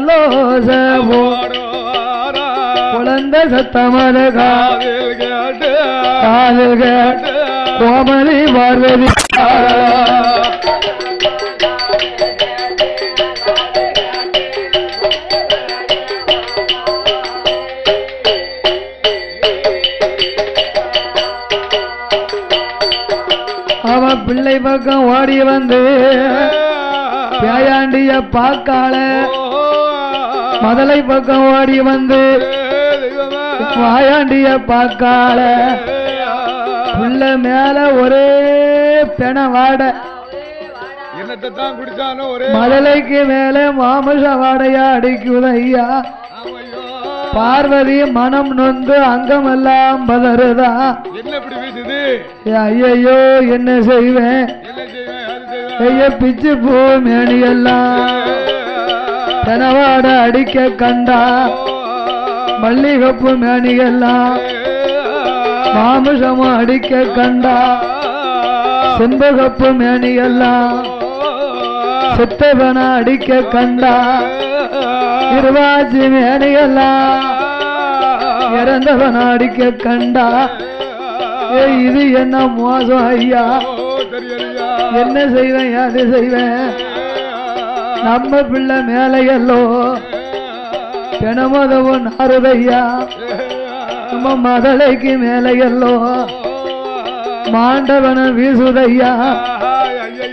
ஜலோசவோ குழந்தை சத்தமது காலில் கேட்டு கோமலி பார்வதி. அவன் பிள்ளை பக்கம் ஓடி வந்து பேயாண்டிய பாக்கால மதலை பக்கம் ஓடி வந்து வாயாண்டிய பாக்கால புள்ள மேல ஒரே பெண வாட. மதலைக்கு மேல மாமிச வாடையா அடிக்குது ஐயா. ஆமையோ. பார்வதி மனம் நொந்து அங்கமெல்லாம் பதறுதா. ஐயையோ என்ன செய்வேன்? ஐய பிச்சு பூ மேனியெல்லாம். பெணவாட அடிக்க கண்டா மல்லிகப்பு மேனியெல்லாம் மாமிசமும் அடிக்க கண்டா செம்பகப்பு மேனியெல்லாம் சித்தவன அடிக்க கண்டா இருவாச்சி மேனியெல்லாம் இறந்தவன அடிக்க கண்டா. ஏ இது என்ன மோசம் ஐயா. என்ன செய்வேன் அது செய்வேன்? நம்ம பிள்ளை மேலையல்லோ. பெணமதவும் நாருதையா நம்ம மதலைக்கு மேலையல்லோ. மாண்டவன வீசுதையா.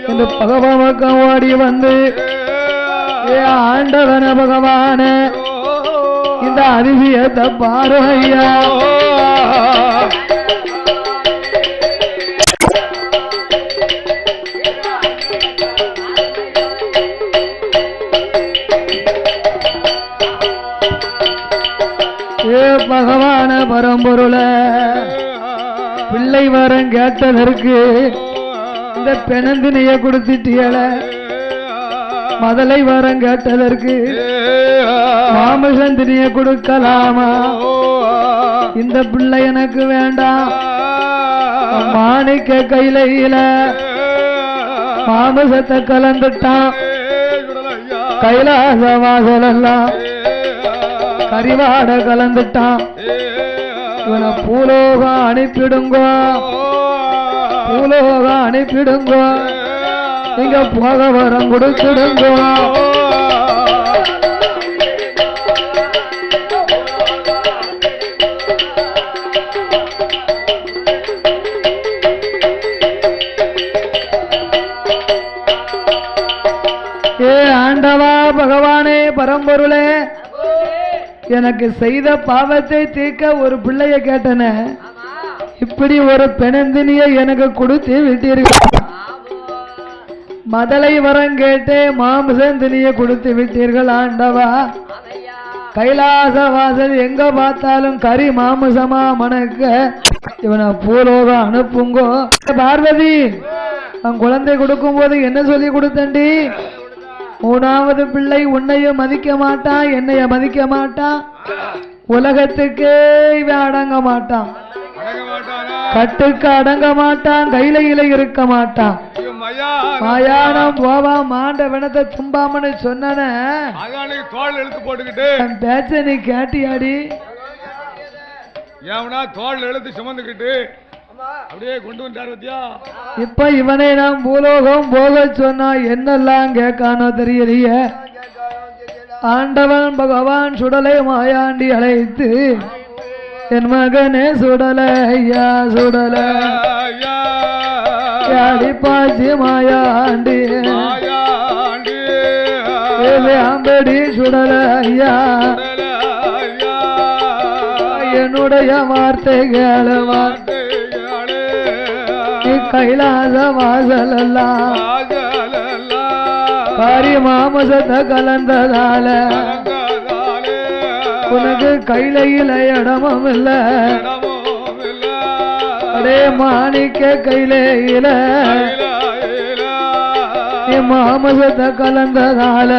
இந்த பகவான் ஓடி வந்து ஏ ஆண்டவன பகவான இந்த அதிசயத்தை பாரு ஐயா. பகவான பரம்பொருள. பிள்ளை வரம் கேட்டதற்கு இந்த பெணந்தினைய கொடுத்துட்டியல மதலை வரம் கேட்டதற்கு மாமசந்தினிய கொடுக்கலாமா? இந்த பிள்ளை எனக்கு வேண்டாம். மாணிக்க கையில மாமசத்தை கலந்துட்டான். கைலாச வாசலெல்லாம் கரிவாட கலந்துட்டான். இவனை பூலோகம் அனுப்பிடுங்கோ. பூலோகம் அனுப்பிடுங்கோ. நீங்க போக வரம் கொடுத்துடுங்கோ. ஏ ஆண்டவா பகவானே பரம்பொருளே எனக்கு செய்த பாவத்தை தீர்க்க ஒரு பிள்ளைய கேட்டன. இப்படி ஒரு பெணந்தினிய எனக்கு கொடுத்து விட்டீர்கள். மதலை வரம் கேட்டு மாம்சந்தினிய கொடுத்து விட்டீர்கள் ஆண்டவா. கைலாச வாசல் எங்க பார்த்தாலும் கறி மாமிசமா மணக்க. இவனை பூலோகம் அனுப்புங்கோ. பார்வதி அவன் குழந்தை கொடுக்கும் போது என்ன சொல்லி கொடுத்தண்டி? மூணாவது பிள்ளை உன்னையும் மதிக்க மாட்டான் என்னைய மதிக்க மாட்டான் உலகத்துக்கே இவன் அடங்க மாட்டான். கட்டுக்கு அடங்க மாட்டான் கையில இல இருக்க மாட்டான். மயானம் போவா மாண்ட வினத்தை தும்பாமன்னு சொன்னன. தோல் எழுத்து போட்டுக்கிட்டு என் பேச்ச நீ கேட்டியாடி? ஏவனா தோல் இழுத்து சுமந்துக்கிட்டு அப்படியே கொண்டு பத்தியா? இப்ப இவனை நாம் பூலோகம் போக சொன்னா என்னெல்லாம் கேட்கானோ தெரியலையே. ஆண்டவன் பகவான் சுடலை மாயாண்டி அழைத்து என் மகனே சுடல ஐயா சுடல. ஐயா, யாடி பாச்சி மாயாண்டி. மாயாண்டி, ஆம்படி சுடல ஐயா. உடல ஐயா, என்னுடைய வார்த்தை வார்த்தைகளே, நீ கைலாச வாசலெல்லாம் காரி மாமசத்தை கலந்ததால. உனக்கு கையில இடமும் இல்ல அடே மாணிக்க கையில மாமசத்தை கலந்ததால.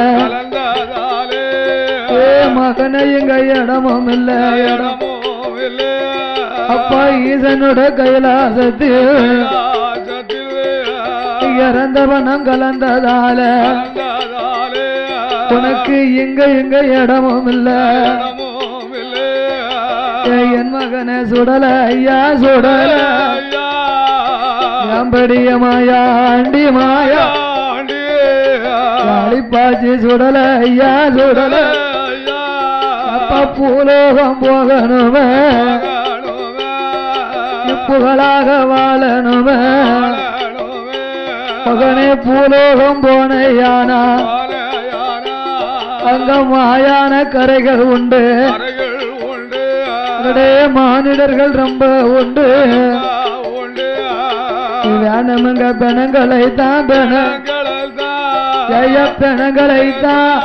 ஏ மகனை இங்க இடமும் இல்ல இடம் இடமும் அப்பா ஈசனோட கைலாசத்தில் இறந்தவனம் கலந்ததால உனக்கு எங்க எங்க இடமும் இல்ல என் மகனை சுடல ஐயா சுடல ஐயா. எம்படிய மாயா ஆண்டி மாயா. அழிப்பாச்சி சுடல ஐயா சுடல. அப்பா பூலோகம் போகணுமே. புகழாக வாழணுமே. மகனே பூலோகம் போனையானா? மலையானா. அங்க மாயான கரைகள் உண்டு. மானிடர்கள் ரொம்ப உண்டு. வேணுமுங்க பெணங்களை தான் பெண. பெணங்களை தான்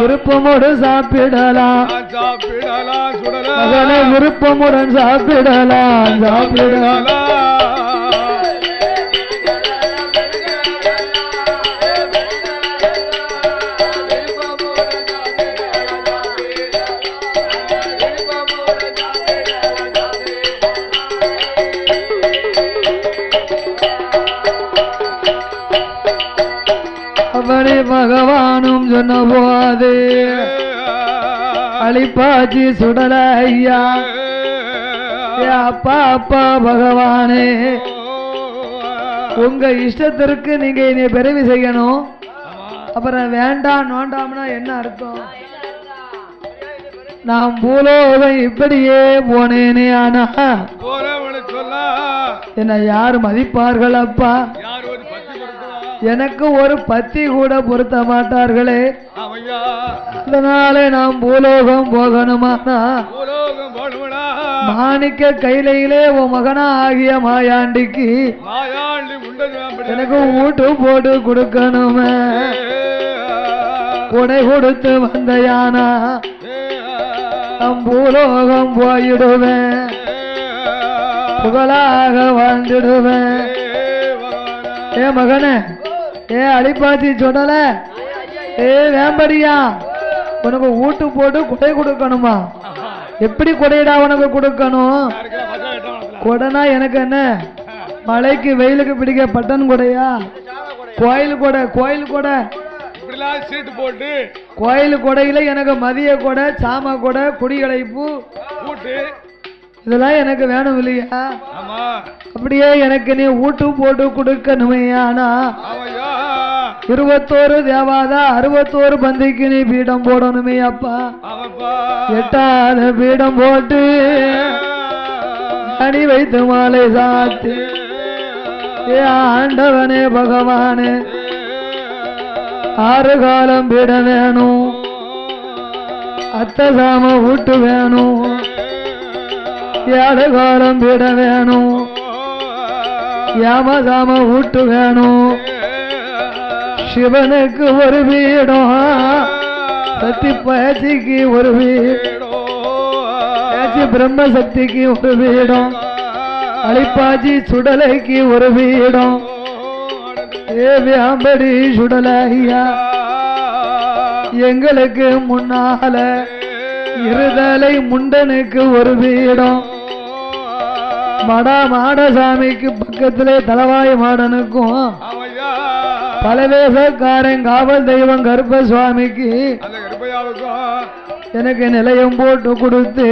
விருப்பமோடு சாப்பிடலாம். சாப்பிடலாம் மகனை விருப்பமுடன் சாப்பிடலாம். சாப்பிடலாம். அப்படி பகவானும் சொன்ன போது அழிப்பாச்சி சுடல ஐயா. அப்பா அப்பா பகவானே. உங்க இஷ்டத்திற்கு நீங்க என்னை பிறவி செய்யணும். அப்புறம் வேண்டாம் நோண்டாம்னா என்ன அர்த்தம்? நான் பூலோகம் இப்படியே போனேனே ஆனா. என்னை யார் மதிப்பார்கள் அப்பா? எனக்கு ஒரு பத்தி கூட பொருத்த மாட்டார்களே. அதனாலே நாம் பூலோகம் போகணுமானா மாணிக்க கைலையிலே உன் மகனா ஆகிய மாயாண்டிக்கு எனக்கு ஊட்டு போட்டு கொடுக்கணுமே. கொடை கொடுத்து வந்த யானா நம் பூலோகம் போயிடுவேன் புகழாக வாழ்ந்துடுவேன் ஏ மகனே ஏ அடிப்பாச்சி சொல்லல ஏ வேம்படியா? உனக்கு ஊட்டு போட்டு கொடை கொடுக்கணுமா? எப்படி கொடைடா உனக்கு கொடுக்கணும்? கொடைனா எனக்கு என்ன? மழைக்கு வெயிலுக்கு பிடிக்க பட்டன் கொடையா? கோயில் கொடை கோயில் கொடை. சீட்டு போட்டு கோயில் கொடையில எனக்கு மதிய கொடை சாம கொடை குடிகளைப்பு. இதெல்லாம் எனக்கு வேணும் இல்லையா? அப்படியே எனக்கு நீ ஊட்டு போட்டு கொடுக்கணுமே ஆனா இருபத்தோரு தேவாதா அறுபத்தோரு பந்திக்கு நீ பீடம் போடணுமே அப்பா. எட்டாத பீடம் போட்டு அணி வைத்து மாலை சாத்து. ஏ ஆண்டவனே பகவானே ஆறு காலம் பீடம் வேணும். அத்தை சாம வீட்டு வேணும். ஏழு காலம் பீடம் வேணும். யாமசாம வீட்டு வேணும். சிவனுக்கு ஒரு வீடம் சக்தி பயிற்சிக்கு ஒரு வீடு. பேச்சு பிரம்ம சக்திக்கு ஒரு வீடம் அழிப்பாச்சி சுடலைக்கு ஒரு வீடம் ஏ வியாம்படி சுடலையா? எங்களுக்கு முன்னால இருதலை முண்டனுக்கு ஒரு வீடம் மடா மாடசாமிக்கு பக்கத்திலே தலவாய் மாடனுக்கும் அவையா பலவேசக்காரன் காவல் தெய்வம் கருப்ப சுவாமிக்கு எனக்கு நிலையம் போட்டு கொடுத்து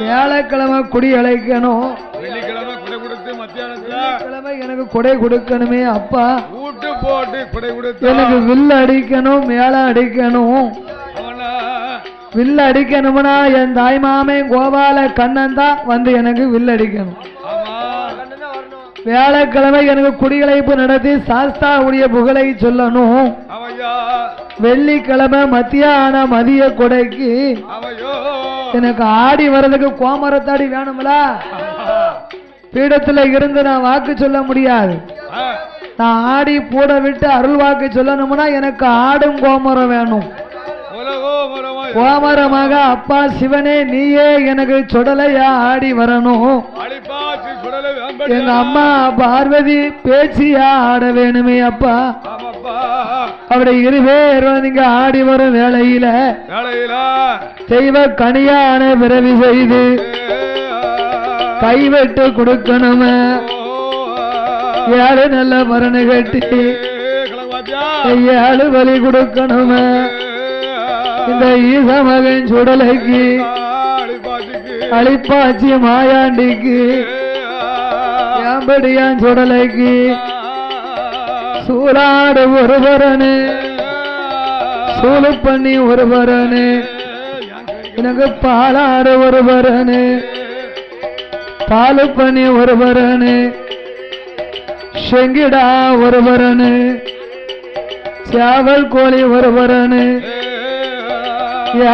வியாழக்கிழமை குடி அழைக்கணும். வெள்ளிக்கிழமை எனக்கு கொடை கொடுக்கணுமே அப்பா. ஊட்டு போட்டு குடை கொடுத்து எனக்கு வில் அடிக்கணும் மேளம் அடிக்கணும். அவனா வில் அடிக்கணும்னா என் தாய் மாமன் கோபால கண்ணன் தான் வந்து எனக்கு வில் அடிக்கணும். வியாழக்கிழமை எனக்கு குடிகளைப்பு நடத்தி சாஸ்தாவுடைய புகழை சொல்லணும். வெள்ளிக்கிழமை மத்தியான மதிய கொடைக்கு எனக்கு ஆடி வர்றதுக்கு கோமரத்தாடி வேணும்ல? பீடத்துல இருந்து நான் வாக்கு சொல்ல முடியாது. நான் ஆடி பூட விட்டு அருள் வாக்கு சொல்லணும்னா எனக்கு ஆடும் கோமரம் வேணும். கோமரமாக அப்பா சிவனே நீயே எனக்கு சுடலையா ஆடி வரணும். எங்க அம்மா பார்வதி பேச்சியா ஆட வேணுமே அப்பா. அப்படி இருவேரும் நீங்க ஆடி வரும் வேலையில தெய்வ கனியான பிறவி செய்து கைவெட்டு கொடுக்கணுமே. யாரு நல்ல மரணு கட்டி ஏழு பலி கொடுக்கணுமே. இந்த ஈச மகன் சுடலைக்கு அழிப்பாச்சி மாயாண்டிக்கு ஏம்படியான் சுடலைக்கு சூலாடு ஒருவரனு சூழு பண்ணி ஒருவரனு எனக்கு பாலாடு ஒருவரனு பாலு பண்ணி ஒருவரனு செங்கிடா ஒருவரனு சேவல் கோழி ஒருவரனு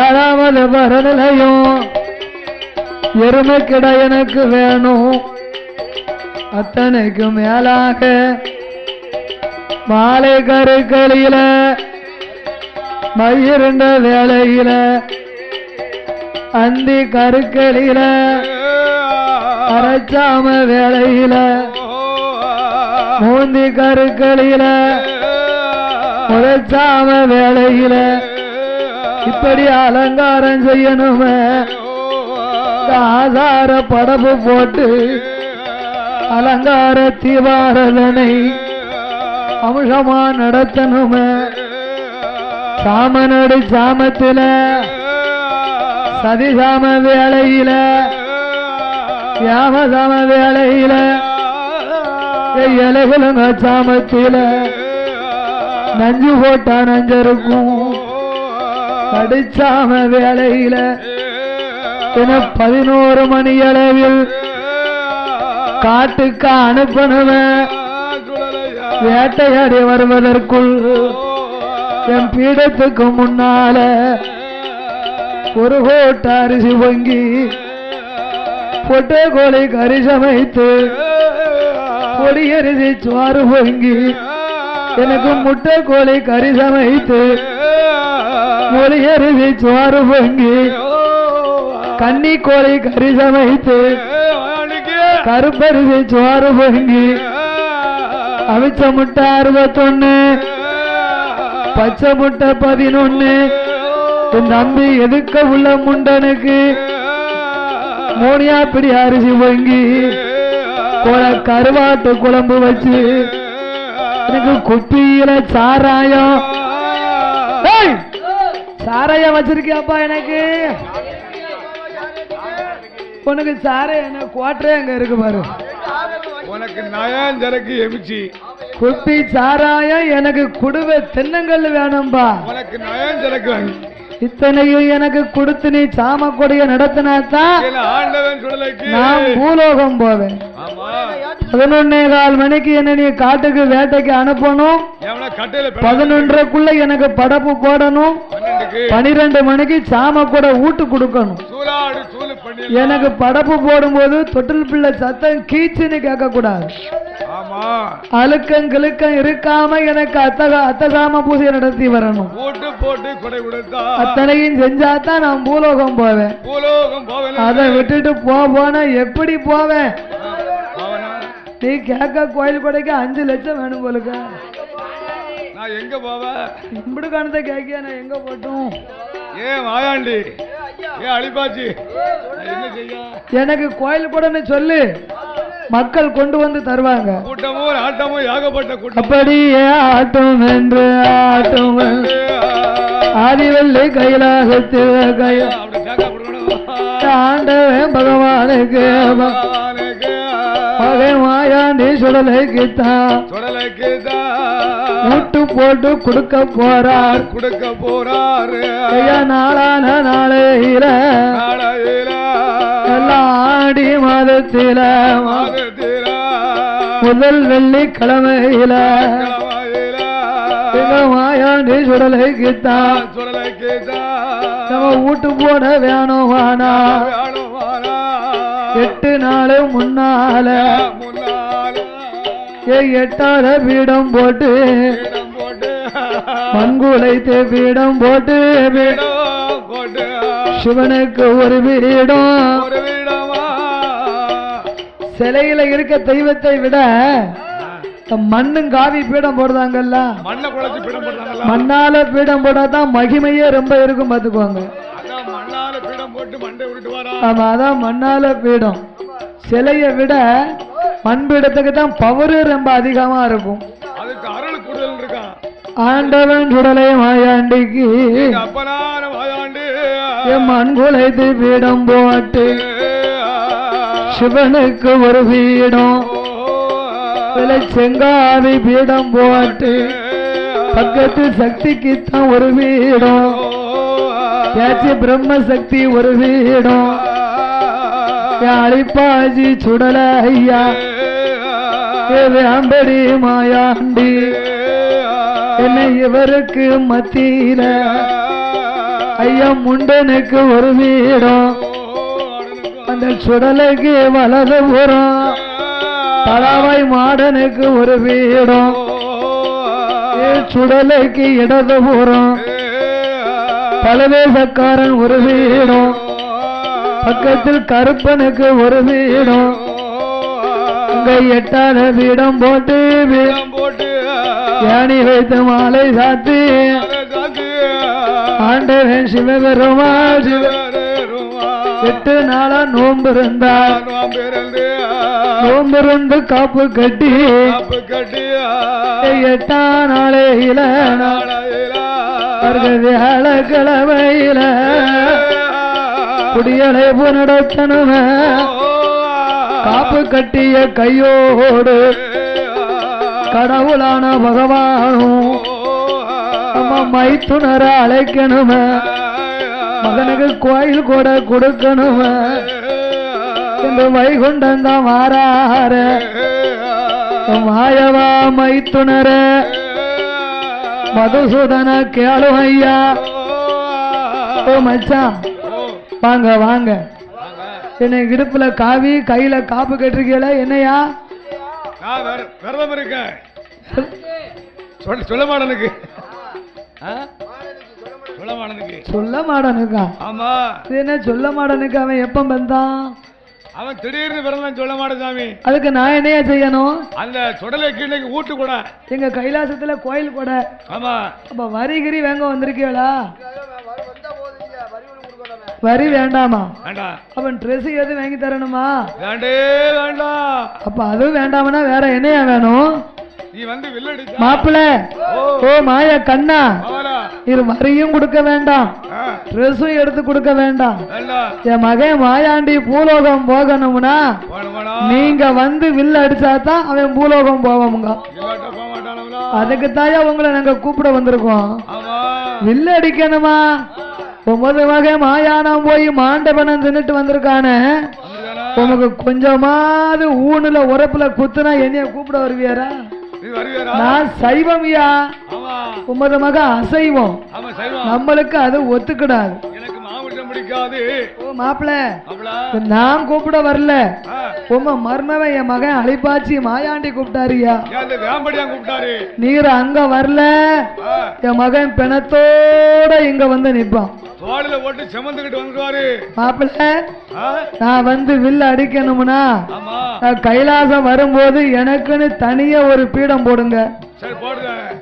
ஏழாவது வரநிலையும் எருமை கிட எனக்கு வேணும். அத்தனைக்கு மேலாக மாலை கருக்களில மயிருண்ட வேலையில அந்தி கருக்களில அரைச்சாம வேலையில மூந்தி கருக்களில உரைச்சாம வேலையில இப்படி அலங்காரம் செய்யணுமே. ஆதார படப்பு போட்டு அலங்கார திவாரதனை அம்சமா நடத்தணுமே. சாமனோடு சாமத்தில சதிசாம வேலையில யாமசாம வேலையில இலைகளுங்க சாமத்தில நஞ்சு போட்டா நஞ்சருக்கும். கடிச்சாம வேலையில என பதினோரு மணி அளவில் காட்டுக்கு அனுப்பணுவேன் வேட்டையாடி வருவதற்குள் என் பீடத்துக்கு முன்னால ஒரு கோட்ட அரிசி பொங்கி பொட்டை கோழி கறி சமைத்து பொடி அரிசி சுவாறு பொங்கி எனக்கு முட்டை கோழி கறி சமைத்து மொழி அரிசி சுவாறு பொங்கி கன்னி கோழி கறி சமைத்து கருப்பரிசி சோறு பொங்கி. அவிச்ச முட்டை அறுபத்தொன்னு. பச்சை முட்டை பதினொன்னு. என் தம்பி எதுக்க உள்ள முண்டனுக்கு? மோனியா பிடி அரிசி பொங்கி. குழ கருவாட்டு குழம்பு வச்சு. எனக்கு குப்பியில சாராயம். சாராயம் வச்சிருக்கியாப்பா எனக்கு? உனக்கு சாராயம் என்ன குவாட்டரே அங்க இருக்கு பாரு. உனக்கு நயாஞ்சரக்கு எமிச்சி. குப்பி சாராயம் எனக்கு குடுவை தென்னங்கல் வேணும்பா. உனக்கு நயாஞ்சரக்கு வாங்கி இத்தனையும் எனக்கு கொடுத்து நீ சாம கொடைய சுடலைக்கு நான் பூலோகம் போவேன். பதினொன்னே கால் மணிக்கு என்ன நீ காட்டுக்கு வேட்டைக்கு அனுப்பணும். எவனா கட்டையில பெ- பதினொன்றரைக்குள்ள எனக்கு படப்பு போடணும். பனிரெண்டு மணிக்கு சாம கூட ஊட்டு கொடுக்கணும். எனக்கு படப்பு போடும்போது தொட்டில் பிள்ளை சத்தம் கீச்சுன்னு கேட்க கூடாது அழுக்கம் கிழுக்கம் இருக்காம எனக்கு அத்தக அத்தகாம பூஜை நடத்தி வரணும். போட்டு போட்டு கொடை கொடுத்தா. அத்தனையும் செஞ்சாதான் நான் பூலோகம் போவேன். பூலோகம் போவேன். அதை விட்டுட்டு போ போனா எப்படி போவேன்? நீ கேட்க கோயில் கொடைக்கு அஞ்சு லட்சம் வேணும் போலுக்க. நான் எங்க போவேன்? இப்படி கணத்தை கேட்கியா? நான் எங்க போட்டும்? ஏன் வாயாண்டி ஏன் அழிப்பாச்சு. நான் என்ன செய்ய? எனக்கு கோயில் கொடைன்னு சொல்லு. மக்கள் கொண்டு வந்து தருவாங்க. கூட்டமும் ஆட்டமும் ஏகப்பட்ட கூட்டம். அப்படியே ஆட்டும் என்று ஆட்டும் ஆதிவல்லி கைலாசத்தில் கை அப்படி தேங்காய் கொடுக்கணும் ஆண்டவன் பகவானுக்கு ப- பகவானுக்கு பகை மாயாண்டி சுடலைக்குத்தான். சுடலைக்கு மூட்டு போட்டு கொடுக்க போறார். கொடுக்க போறாரு. ஐயா நாளான நாளையில ஆடி மாதத்தில முதல் வெள்ளிக்கிழமையில மாயாண்டி சுடலைக்கு தான் நம்ம வீட்டு போட வேணும் வானா எட்டு நாள் முன்னால முன்னால ஏ பீடம் போட்டு இடம் போட்டு பீடம் போட்டு சிவனுக்கு ஒரு பீடம். சிலையில இருக்க தெய்வத்தை விட மண்ணும் காவி பீடம் போடுறாங்கல்ல. பீடம் மண்ணால பீடம் போட்டாதான் மகிமையே ரொம்ப இருக்கும் பாத்துக்குவாங்க ஆமா அதான் மண்ணால பீடம். சிலையை விட மண் பீடத்துக்கு தான் பவரு ரொம்ப அதிகமா இருக்கும். ஆண்டவன் சுடலை மாயாண்டிக்கு என் மண் குலைத்து பீடம் போட்டு சிவனுக்கு ஒரு பீடம். செங்காவி பீடம் போட்டு பக்கத்து சக்திக்கு தான் ஒரு வீடம் பேச்சு பிரம்ம சக்தி ஒரு வீடம் அழிப்பாஜி சுடல ஐயா. வேம்படி மாயாண்டி. என்னை இவருக்கு மத்தியில ஐயா முண்டனுக்கு ஒரு வீடம். அந்த சுடலைக்கு வலது புறம் தலாவாய் மாடனுக்கு ஒரு வீடம். சுடலைக்கு இடது புறம் பலவேசக்காரன் ஒரு வீடம். பக்கத்தில் கருப்பனுக்கு ஒரு வீடம். அங்க எட்டாத வீடம் போட்டு போட்டு யானி வைத்து மாலை சாத்தி. ஆண்டவன் சிவபெருமாள். சிவ எட்டு நாளா நோன்பு இருந்தார் நோன்பு இருந்து காப்பு கட்டி. எட்டாம் நாளையில வியாழக்கிழமையில குடியடைப்பு நடத்தணுமே காப்பு கட்டிய கையோடு கடவுளான பகவானும் அம்மா அழைக்கணும அழைக்கணுமே. மகனுக்கு கோயில் கூட கொடுக்கணுமே. என்று வைகுண்டந்தான் மாறார மாயவா மைத்துணர மதுசூதன கேளு ஐயா. ஓ மச்சான் வாங்க வாங்க. என்னை இடுப்புல காவி கையில காப்பு கட்டிருக்கீல என்னையா? விரதம் இருக்கேன் சொல்ல சொல்ல மாடனுக்கு? சொல்ல மாடனுக்கு சொல்ல மாடனுக்கா ஆமா. என்ன சொல்ல மாடனுக்கு அவன் எப்ப வந்தான்? அவன் திடீர்னு விரதம் சொல்ல மாட்டேன் சாமி. அதுக்கு நான் என்னையா செய்யணும்? அந்த சுடலைக்கு இன்னைக்கு ஊட்டு கூட. எங்க கைலாசத்துல கோயில் கூட. ஆமா. அப்ப வரிகிரி வேங்க வந்திருக்கீங்களா? வரி வேண்டாமா? அவன் ட்ரெஸ் எது வாங்கி தரணுமா? வேண்டே வேண்டாம். அப்ப அதுவும் வேண்டாமனா வேற என்னையா வேணும்? மாப்பிள்ள ஓ. மாய கண்ணா. இது வரியும் கொடுக்க வேண்டாம். ட்ரெஸ்ஸும் எடுத்து கொடுக்க வேண்டாம். என் மகன் மாயாண்டி பூலோகம் போகணும்னா நீங்க வந்து வில்லு அடிச்சாதான் அவன் பூலோகம் போவோமுங்க. அதுக்கு தாயா உங்களை நாங்க கூப்பிட வந்திருக்கோம். வில்லு அடிக்கணுமா? ஒன்பது வகை மாயானம் போய் மாண்டபனம் தின்னுட்டு வந்திருக்கானே? உனக்கு கொஞ்சமாவது ஊனுல உரப்புல குத்துனா என்னைய கூப்பிட வருவியாரா நான் சைவம்யா ஆமா. உமது மக அசைவம். சைவம். நம்மளுக்கு அது ஒத்துக்கிடாது. பிடிக்காது. ஓ மாப்பிள்ள அப்படியா நான் கூப்பிட வரல. ஆ, உம்ம மர்மவன் என் மகன் அழைப்பாச்சி மாயாண்டி கூப்பிட்டாருயா கூப்பிட்டாரு? நீர் அங்க வரல. என் மகன் பிணத்தோட இங்க வந்து நிப்பான் தோளில போட்டு செமந்துக்கிட்டு வந்துருவாரு. மாப்பிள்ள ஆ, நான் வந்து வில்லு அடிக்கணும்னா கைலாசம் வரும்போது எனக்குன்னு தனியா ஒரு பீடம் போடுங்க.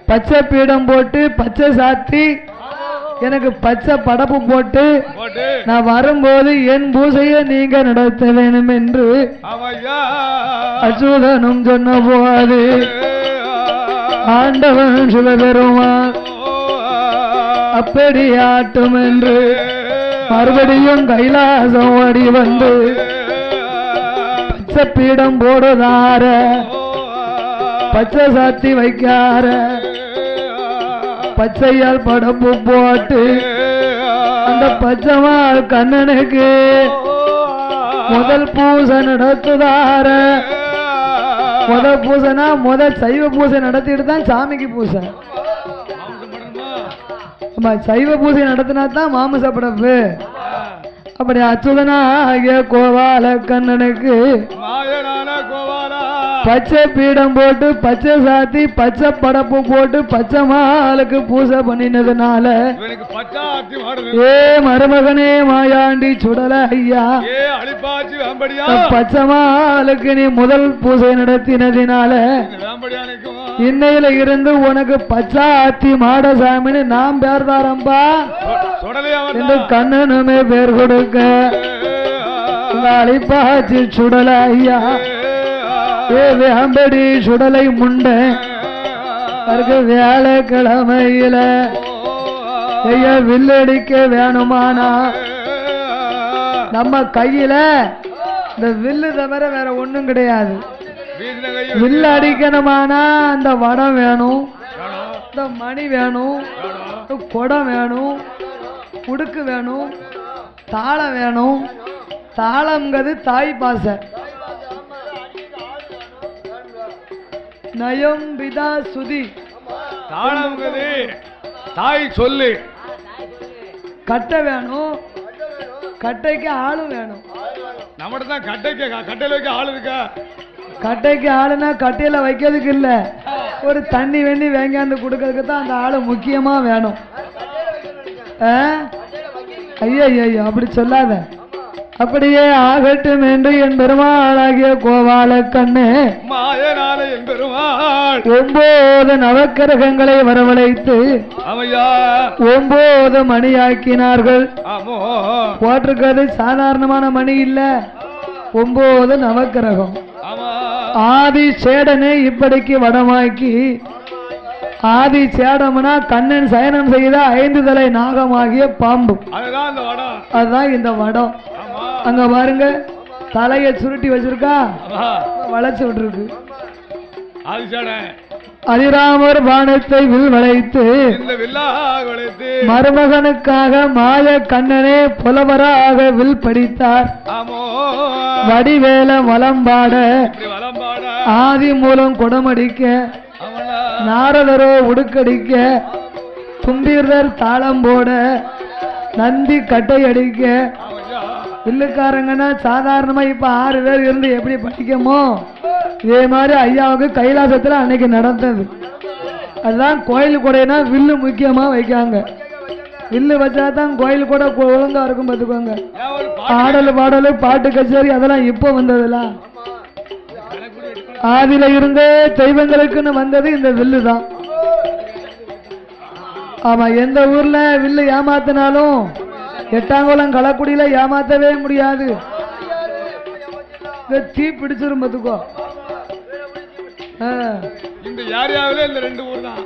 பச்சை பீடம் போட்டு பச்சை சாத்தி எனக்கு பச்சை படப்பு போட்டு நான் வரும்போது என் பூசையை நீங்க நடத்த வேணும் என்று அச்சுதனும் சொன்ன போது ஆண்டவன் சிவபெருமான் அப்படி ஆட்டும் என்று மறுபடியும் கைலாசம் ஓடி வந்து பச்சை பீடம் போடுதார பச்சை சாத்தி வைக்கார பச்சையால் படப்பு போட்டு அந்த பச்சைவாள் கண்ணனுக்கு முதல் பூசை நடத்துதார. முதல் பூசைனா முதல் சைவ பூசை நடத்திட்டு தான் சாமிக்கு பூசை. ஆமா சைவ பூசை நடத்தினா தான் மாமிச படப்பு அப்படி அச்சுதனாகிய கோபால கண்ணனுக்கு பச்சை பீடம் போட்டு பச்சை சாத்தி பச்சை படப்பு போட்டு பச்சை மாலுக்கு பூசை பண்ணினதுனால ஏ மருமகனே மாயாண்டி சுடல ஐயா. பச்சை மாலுக்கு நீ முதல் பூசை நடத்தினதினால இன்னையில இருந்து உனக்கு பச்சாத்தி மாடசாமின்னு நாம் பேர் தாரம்பா என்று கண்ணனுமே பேர் கொடுக்க. அழிப்பாச்சி சுடல ஐயா. ஏ வேம்படி சுடலை முண்டை அதுக்கு வியாழக்கிழமையில ஐயா வில்லடிக்க வேணுமானா? நம்ம கையில இந்த வில்லு தவிர வேற ஒண்ணும் கிடையாது. வில்லு அடிக்கணுமானா? அந்த வடம் வேணும். இந்த மணி வேணும். குடம் வேணும். உடுக்கு வேணும். தாளம் வேணும். தாளம்ங்கிறது தாய் பாசை. நயம் பிதா சுதி தாளம்ங்கிறது தாய் சொல்லு. கட்டை வேணும். கட்டைக்கு ஆளும் வேணும். நம்மகிட்ட தான் கட்டைக்கு கட்டையில வைக்க ஆள் இருக்கா? கட்டைக்கு ஆளுனா கட்டையில வைக்கிறதுக்கு இல்ல. ஒரு தண்ணி வெண்ணி வேங்காந்து கொடுக்கறதுக்கு தான் அந்த ஆளு முக்கியமா வேணும்? ஐயோ ஐயோ அப்படி சொல்லாத. அப்படியே ஆகட்டும் என்று என் பெருமாளாகிய கோபால கண்ணு மாயனால என் பெருமாள். ஒன்பது நவக்கிரகங்களை வரவழைத்து ஒன்பது மணியாக்கினார்கள். போட்டிருக்கிறது சாதாரணமான மணி இல்ல. ஒன்பது நவக்கிரகம். ஆதி சேடனை இப்படிக்கு வடமாக்கி ஆதி சேடம்னா கண்ணன் சயனம் செய்த ஐந்து தலை நாகமாகிய பாம்பு. அதுதான் இந்த வடம். அங்க பாருங்க தலையை சுருட்டி வச்சிருக்கா? வளைச்சு விட்டுருக்கு. அதிராமர் பானத்தை வில் வளைத்து மருமகனுக்காக மாய கண்ணனே புலவராக வில் படித்தார். வடிவேல வலம்பாட ஆதி மூலம் குடமடிக்க நாரதரோ உடுக்கடிக்க தும்பீர்தர் தாளம் போட நந்தி கட்டை அடிக்க. வில்லுக்காரங்கன்னா சாதாரணமா இப்ப ஆறு பேர் இருந்து எப்படி படிக்கமோ? இதே மாதிரி ஐயாவுக்கு கைலாசத்துல அன்னைக்கு நடந்தது. அதுதான் கோயில் கூடைனா வில்லு முக்கியமா வைக்காங்க. வில்லு வச்சா தான் கோயில் கூட கு- ஒழுங்கா இருக்கும் பார்த்துக்கோங்க. ஆடல் பாடல் பாட்டு கச்சேரி அதெல்லாம் இப்போ வந்ததுலாம் ஆதியில இருந்தே தெய்வங்களுக்குன்னு வந்தது இந்த வில்லு தான். ஆமா எந்த ஊர்ல வில்லு ஏமாத்தினாலும் எட்டாங்குளம் களக்குடியில ஏமாத்தவே முடியாது. தீ பிடிச்சிரும் பார்த்துக்கோ ஆ, இந்த யாரியாவிலே இந்த ரெண்டு ஊர் தான்.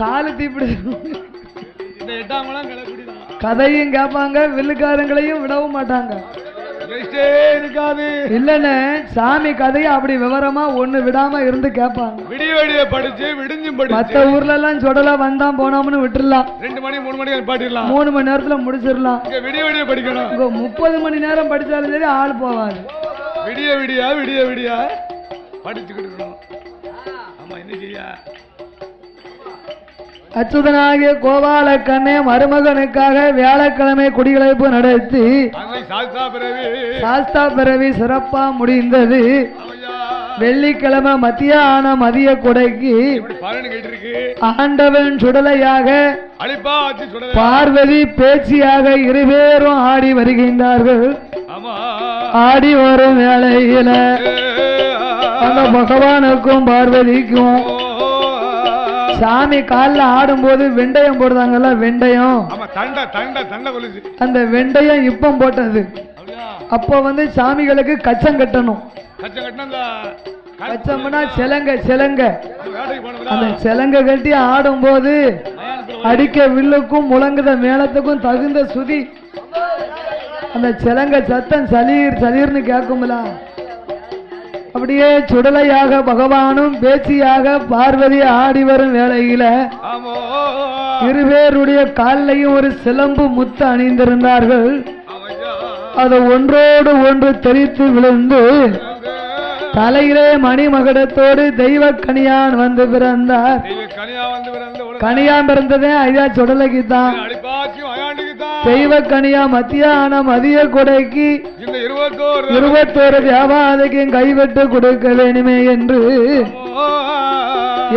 காலு தீ பிடிச்சிரும். இந்த கிளக்குடி கதையும் கேட்பாங்க வில்லுக்காரங்களையும் விடவும் மாட்டாங்க. இருக்காது. இல்லைன்னு சாமி கதையை அப்படி விவரமா ஒண்ணு விடாம இருந்து கேட்பாங்க விடிய விடிய படிச்சு விடிஞ்சும் படிச்சு. மத்த ஊர்ல எல்லாம் சொடலா வந்தான் போனோம்னு விட்டுறலாம் ரெண்டு மணி மூணு மணி பாட்டிடலாம் மூணு மணி நேரத்துல முடிச்சிடலாம். விடிய விடிய படிக்கணும். இங்க முப்பது மணி நேரம் படிச்சாலும் சரி ஆள் போவாது. விடிய விடிய விடிய விடிய படிச்சுக்கிட்டு இருக்கணும். ஆமா இன்னைக்கு அச்சுதனாகிய கோபால கண்ணே மருமகனுக்காக வியாழக்கிழமை குடிகளைப்பு நடத்தி சாஸ்தா பிறவி. சிறப்பா முடிந்தது. வெள்ளிக்கிழமை மத்தியான மதிய கொடைக்கு ஆண்டவன் சுடலையாக பார்வதி பேச்சியாக இருவேரும் ஆடி வருகின்றார்கள். ஆடி வரும் வேளையில. அந்த பகவானுக்கும் பார்வதிக்கும் சாமி காலில் ஆடும்போது வெந்தயம் போடுறாங்கல்ல கொலுசு. அந்த வெந்தயம் இப்பம் போட்டது. அப்போ வந்து சாமிகளுக்கு கச்சம் கட்டணும். கச்சம்னா சிலங்க சிலங்க. அந்த சிலங்க கட்டி ஆடும்போது அடிக்க வில்லுக்கும் முழங்குத மேளத்துக்கும் தகுந்த சுதி. அந்த சிலங்க சத்தம் சலீர் சலீர்னு கேட்கும்ல. அப்படியே சுடலையாக பகவானும் பேச்சியாக பார்வதி ஆடி வரும் வேளையில இருவேருடைய கால்லையும் ஒரு சிலம்பு முத்து அணிந்திருந்தார்கள். அது ஒன்றோடு ஒன்று தெரித்து விழுந்து தலையிலே மணிமகுடத்தோடு தெய்வ கனியான் வந்து பிறந்தார் கனியா கனியான் பிறந்ததே ஐயா சுடலைக்கு தான் தெய்வ கனியா மத்தியான மதிய கொடைக்கு இருபத்தோரு வியாபாரிக்கும் கைவிட்டு கொடுக்க வேணுமே என்று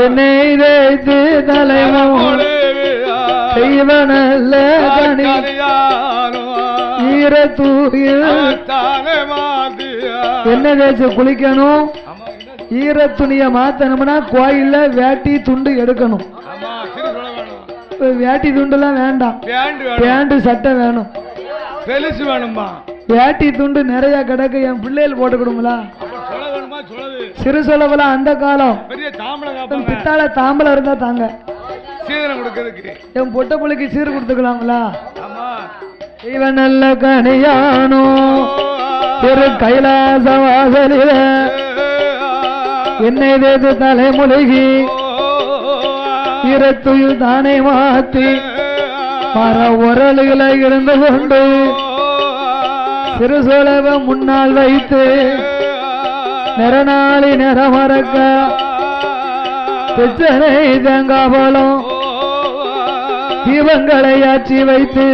என்னை தேய்த்து தலைமும் தெய்வ நல்ல கனி. ஈர தூயில் என்ன தேய்ச்சி குளிக்கணும்? ஈர துணியை மாத்தணும்னா கோயில்ல வேட்டி துண்டு எடுக்கணும். வேட்டி துண்டுலாம் வேண்டாம். பேண்ட் சட்டை வேணும். பெருசு வேட்டி துண்டு நிறைய கிடக்கு என் பிள்ளைகள் போட்டுக்கணுங்களா சிறு சொல்லவல அந்த காலம். பித்தாள தாம்பலம் இருந்தா தாங்க. என் பொட்ட புள்ளைக்கு சீர் கொடுத்துக்கலாம்ல. ஆமா. இவன் நல்ல கனியானோ. திரு கைலாச வாசலில என்னை தேது தலைமுழுகி இரத்துயில் தானே மாத்தி பர உரல்களை இருந்து கொண்டு சிறு முன்னால் வைத்து நிறநாளி நிறமறக்க பிச்சனை தேங்காபலம் தீபங்களை ஆற்றி வைத்து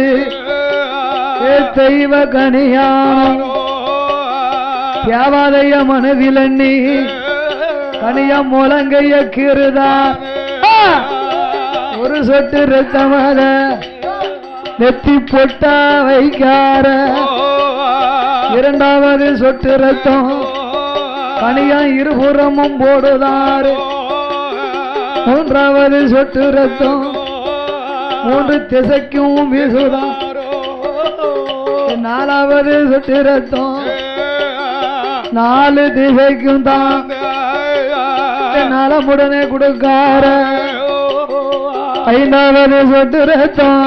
தெய்வ கனியானம் தேவாலய மனதில் நீ கனியம் முழங்கைய கீறுதா? ஒரு சொட்டு ரத்தமாக நெத்தி பொட்டா வைக்கார இரண்டாவது சொட்டு ரத்தம் கனியா இருபுறமும் போடுதாரு. மூன்றாவது சொட்டு ரத்தம் மூன்று திசைக்கும் வீசுதா நாலாவது சொட்டு ரத்தம் நாலு திசைக்கும் தான். நலமுடனே கொடுக்கார. ஐந்தாவது சொட்டு ரத்தம்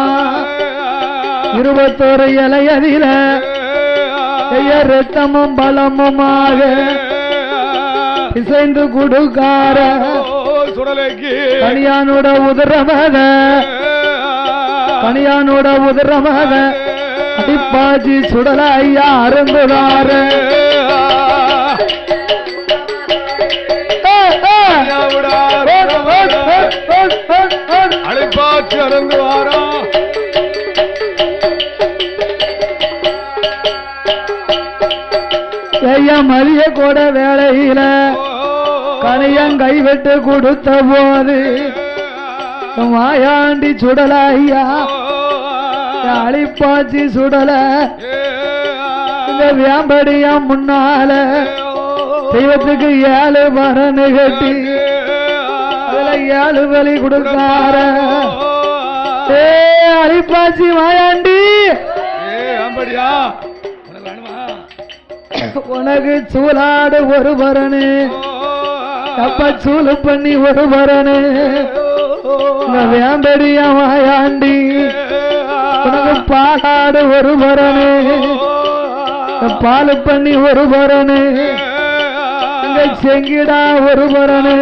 இருபத்தோரு இலையதில ரத்தமும் பலமுமாக பிசைந்து கொடுக்கார. கனியானோட உதரமத கனியானோட உதரமத அடிப்பாச்சி சுடல ஐயா அருந்துதாரு அழைப்பாச்சு அறந்து வாரம் ஐயா கூட வேலையில கனியன் கைவிட்டு கொடுத்த போது மாயாண்டி சுடல ஐயா அழிப்பாச்சி சுடல இந்த வேம்படியா முன்னால தெய்வத்துக்கு ஏழு கட்டி அதுல ஏழு வலி கொடுக்கார ஏ அழிப்பாச்சி மாயாண்டி. உனக்கு சூலாடு ஒரு பரணு அப்ப சூலு பண்ணி ஒரு பரணு வேம்படியா மாயாண்டி. உனக்கு பாலாடு ஒரு பரணு பால் பண்ணி ஒரு பரணு இங்க செங்கிடா ஒரு பரணு.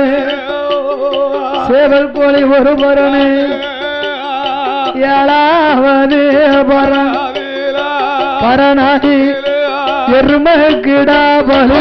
சேவல் கோழி ஒரு பரணு. ஏழாவது பரண். பரணாடி எரும கிடா பலு